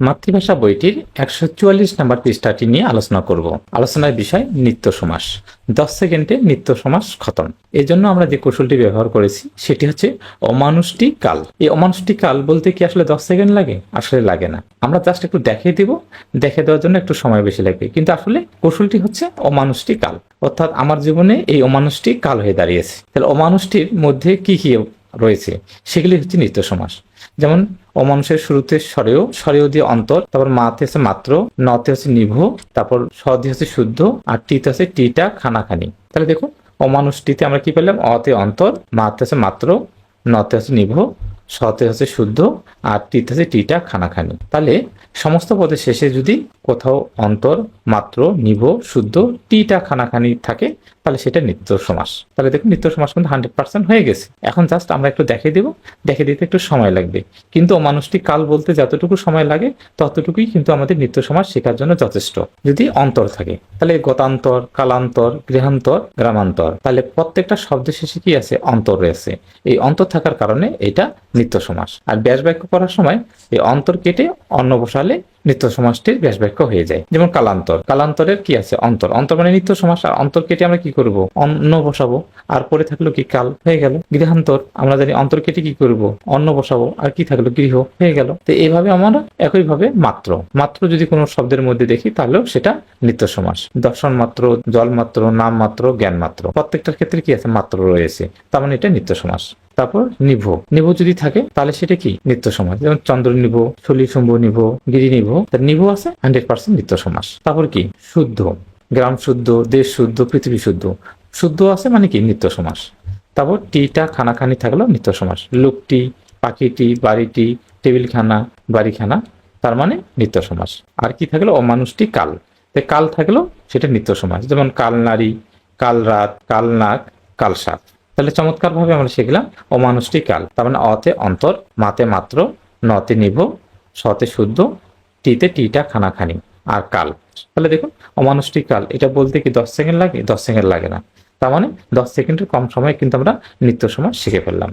মাতৃভাষা বইটির একশো চুয়াল্লিশ নম্বর পৃষ্ঠাটি নিয়ে আলোচনা করব। আলোচনার বিষয় নিত্য সমাস। দশ সেকেন্ডে নিত্য সমাস খতম। এই জন্য আমরা যে কৌশলটি ব্যবহার করেছি, সেটি হচ্ছে অমানুষ্টি কাল। এই অমানুষ্টি কাল বলতে কি আসলে দশ সেকেন্ড লাগে? আসলে লাগে না। আমরা জাস্ট একটু দেখিয়ে দিব। দেখে দেওয়ার জন্য একটু সময় বেশি লাগবে। কিন্তু আসলে কৌশলটি হচ্ছে অমানুষ্টি কাল। অর্থাৎ আমার জীবনে এই অমানুষ্টি কাল হয়ে দাঁড়িয়েছে। তাহলে অমানুষ্টির মধ্যে কি কি রয়েছে। সেগুলি হচ্ছে নিত্য সমাস। যেমন, অমানুষের শুরুতে স্বরেও স্বরেও দিয়ে অন্তর, তারপর মাতে হচ্ছে মাত্র, নতে হচ্ছে নিভ, তারপর স দিয়ে হচ্ছে শুদ্ধ, আর টিতে হচ্ছে টিটা খানাখানি। তাহলে দেখুন, অমানুষটিতে আমরা কি পেলাম? অতে অন্তর, মাতে হচ্ছে মাত্র, নতে হচ্ছে নিভ, সতে হচ্ছে শুদ্ধ, আর টিতে হচ্ছে টিটা খানাখানি। তাহলে সমস্ত পদের শেষে যদি কোথাও অন্তর, মাত্র, নিভ, শুদ্ধ, টিটা খানাখানি থাকে তাহলে সেটা নিত্য সমাস। তাহলে দেখুন নিত্য সমাস কিন্তু হান্ড্রেড পার্সেন্ট হয়ে গেছে। এখন জাস্ট আমরা একটু দেখে দেব। দেখে দিতে একটু সময় লাগবে। কিন্তু মানুষটি কাল বলতে যতটুকু সময় লাগে, ততটুকুই কিন্তু আমাদের নিত্য সমাস শেখার জন্য যথেষ্ট। যদি অন্তর থাকে, তাহলে গতান্তর, কালান্তর, গৃহান্তর, গ্রামান্তর। তাহলে প্রত্যেকটা শব্দের শেষে কি আছে? অন্তর রয়েছে। এই অন্তর থাকার কারণে এটা নিত্য সমাস। আর ব্যাস বাক্য করার সময় এই অন্তর কেটে অন্য বসালে নিত্য সমাসটির ব্যাস বাক্য হয়ে যায়। যেমন কালান্তর। কালান্তরের কি আছে? অন্তর। অন্তর মানে নিত্য সমাস আর অন্তর কেটে আমরা কি করব? অন্ন বসাবো। আর পরে থাকল কি? কাল। হয়ে গেল। গৃহান্তর। আমরা জানি অন্তর কেটে কি করব? অন্ন বসাবো। আর কি থাকল? গৃহ। হয়ে গেল। তো এইভাবে আমরা একইভাবে মাত্র। মাত্র যদি কোনো শব্দের মধ্যে দেখি, তাহলেও সেটা নিত্য সমাস দর্শন মাত্র, জল মাত্র, নাম মাত্র, জ্ঞান মাত্র। প্রত্যেকটার ক্ষেত্রে কি আছে? মাত্র রয়েছে। তার মানে এটা নিত্য সমাস তারপর নিভ। নিভ যদি থাকে, তাহলে সেটা কি? নিত্য সমাস। যেমন চন্দ্র নিভ শলি শুম্ভ নিভ, গিরি নিভ, তার নিভ আছে হান্ড্রেড পার্সেন্ট নিত্য সমাস। তারপর কি? শুদ্ধ। গ্রাম শুদ্ধ, দেশ শুদ্ধ, পৃথিবী শুদ্ধ। শুদ্ধ আছে মানে কি? নিত্য সমাস। তারপর টিটা, খানাখানি থাকল নিত্য সমাস। লোকটি, পাখিটি, বাড়িটি, টেবিলখানা, বাড়িখানা, তার মানে নিত্য সমাস। আর কি থাকল? অমানুষটি কাল। তো কাল থাকল সেটা নিত্য সমাস। যেমন কাল নারী, কাল রাত, কাল নাক, কাল সাপ। তাহলে চমৎকার ভাবে আমরা শিখলাম অমানুষটি কাল তার মানে অতে অন্তর, মাতে মাত্র, নতে নিভ সতে শুদ্ধ, টিতে টিটা খানাখানি আর কাল। তাহলে দেখুন অমানুষটি কাল এটা বলতে কি দশ সেকেন্ড লাগে? দশ সেকেন্ড লাগে না। তার মানে দশ সেকেন্ডের কম সময়ে কিন্তু আমরা নিত্য সময় শিখে ফেললাম।